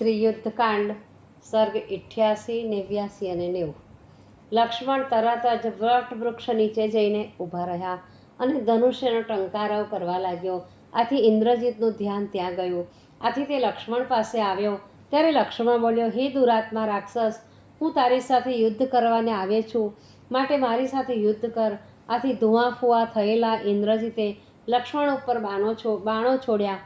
શ્રી યુદ્ધકાંડ સર્ગ ઇઠ્યાસી, નેવ્યાસી અને નેવું. લક્ષ્મણ તરત જ વટ વૃક્ષ નીચે જઈને ઊભા રહ્યા અને ધનુષ્યનો ટંકારવ કરવા લાગ્યો. આથી ઇન્દ્રજીતનું ધ્યાન ત્યાં ગયું. આથી તે લક્ષ્મણ પાસે આવ્યો. ત્યારે લક્ષ્મણ બોલ્યો, હે દુરાત્મા રાક્ષસ, હું તારી સાથે યુદ્ધ કરવાને આવે છું. માટે મારી સાથે યુદ્ધ કર. આથી ધુઆ ફુઆ થયેલા ઇન્દ્રજીતે લક્ષ્મણ ઉપર બાણો છો, બાણો છોડ્યા.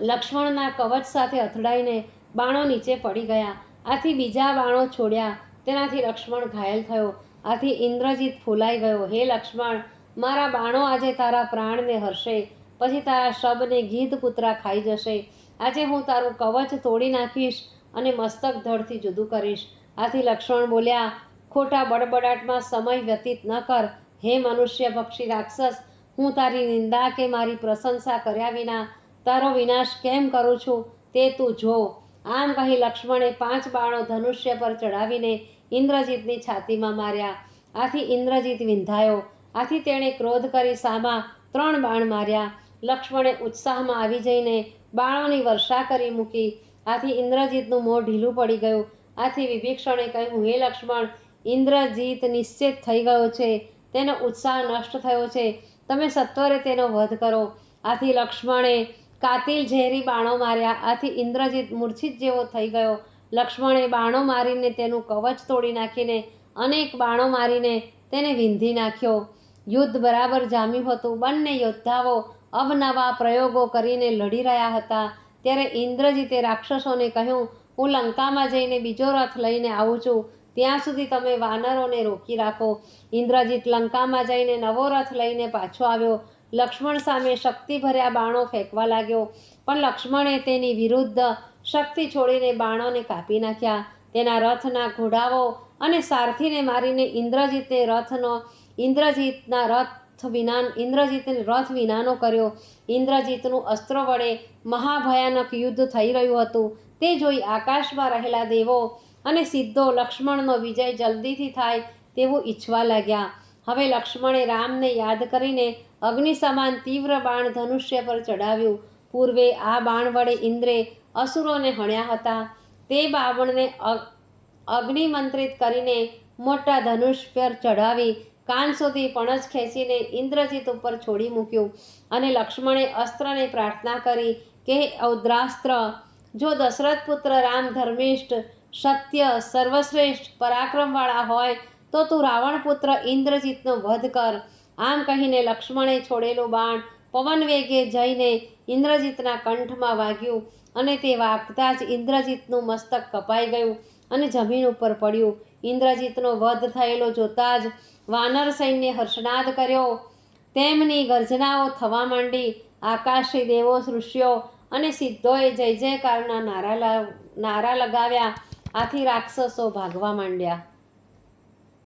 લક્ષ્મણના કવચ સાથે અથડાઈને બાણો નીચે પડી ગયા. આથી બીજા બાણો છોડ્યા. તેનાથી લક્ષ્મણ ઘાયલ થયો. આથી ઇન્દ્રજીત ફૂલાઈ ગયો. હે લક્ષ્મણ, મારા બાણો આજે તારા પ્રાણને હરશે. પછી તારા શબને ગીધ કૂતરા ખાઈ જશે. આજે હું તારું કવચ તોડી નાખીશ અને મસ્તક ધડથી જુદું કરીશ. આથી લક્ષ્મણ બોલ્યા, ખોટા બડબડાટમાં સમય વ્યતીત ન કર. હે મનુષ્ય ભક્ષી રાક્ષસ, હું તારી નિંદા કે મારી પ્રશંસા કર્યા વિના તારો વિનાશ કેમ કરું છું તે તું જો. આમ કહી લક્ષ્મણે પાંચ બાણો ધનુષ્ય પર ચઢાવીને ઇન્દ્રજીતની છાતીમાં માર્યા. આથી ઇન્દ્રજીત વિંધાયો. આથી તેણે ક્રોધ કરી સામા ત્રણ બાણ માર્યા. લક્ષ્મણે ઉત્સાહમાં આવી જઈને બાણોની વર્ષા કરી મૂકી. આથી ઇન્દ્રજીતનું મોં ઢીલું પડી ગયું. આથી વિભીક્ષણે કહ્યું, હે લક્ષ્મણ, ઇન્દ્રજીત નિશ્ચિત થઈ ગયો છે. તેનો ઉત્સાહ નષ્ટ થયો છે. તમે સત્વરે તેનો વધ કરો. આથી લક્ષ્મણે કાતિલ ઝેરી બાણો માર્યા. આથી ઇન્દ્રજીત મૂર્છિત જેવો થઈ ગયો. લક્ષ્મણે બાણો મારીને તેનું કવચ તોડી નાખીને અનેક બાણો મારીને તેને વિંધી નાખ્યો. યુદ્ધ બરાબર જામ્યું હતું. બંને યોદ્ધાઓ અવનવા પ્રયોગો કરીને લડી રહ્યા હતા. ત્યારે ઇન્દ્રજીતે રાક્ષસોને કહ્યું, હું લંકામાં જઈને બીજો રથ લઈને આવું છું. ત્યાં સુધી તમે વાનરોને રોકી રાખો. ઇન્દ્રજીત લંકામાં જઈને નવો રથ લઈને પાછો આવ્યો. લક્ષ્મણ સામે શક્તિભર્યા બાણો ફેંકવા લાગ્યો. પણ લક્ષ્મણે તેની વિરુદ્ધ શક્તિ છોડીને બાણોને કાપી નાખ્યા. તેના રથના ઘોડાઓ અને સારથીને મારીને ઇન્દ્રજીતે રથનો, ઇન્દ્રજીતના રથ વિના, ઇન્દ્રજીતને રથ વિનાનો કર્યો. ઇન્દ્રજીતનું અસ્ત્ર વડે મહાભયાનક યુદ્ધ થઈ રહ્યું હતું. તે જોઈ આકાશમાં રહેલા દેવો અને સિદ્ધો લક્ષ્મણનો વિજય જલ્દીથી થાય તેવું ઈચ્છવા લાગ્યા. હવે લક્ષ્મણે રામને યાદ કરીને અગ્નિ સમાન તીવ્ર બાણ ધનુષ્ય પર ચડાવ્યું પૂર્વે આ બાણ વડે ઇન્દ્રે અસુરોને હણ્યા હતા. તે બાવણને અગ્નિમંત્રિત કરીને મોટા ધનુષ પર ચઢાવી કાન સુધી પણજ ખેંચીને ઇન્દ્રજીત ઉપર છોડી મૂક્યું અને લક્ષ્મણે અસ્ત્રને પ્રાર્થના કરી કે, ઔદ્રાસ્ત્ર, જો દશરથ પુત્ર રામ ધર્મિષ્ઠ, સત્ય, સર્વશ્રેષ્ઠ, પરાક્રમવાળા હોય તો તું રાવણ પુત્ર ઇન્દ્રજીતનો વધ કર. આમ કહીને લક્ષ્મણે છોડેલું બાણ પવન વેગે જઈને ઇન્દ્રજીતના કંઠમાં વાગ્યું અને તે વાગતા જ ઇન્દ્રજીતનું મસ્તક કપાઈ ગયું અને જમીન ઉપર પડ્યું. ઇન્દ્રજીતનો વધ થયેલો જોતા જ વાનર સૈન્ય હર્ષનાદ કર્યો. તેમની ગર્જનાઓ થવા માંડી. આકાશી દેવો સૃષ્યો અને સિદ્ધોએ જય જયકારના નારા નારા લગાવ્યા. આથી રાક્ષસો ભાગવા માંડ્યા.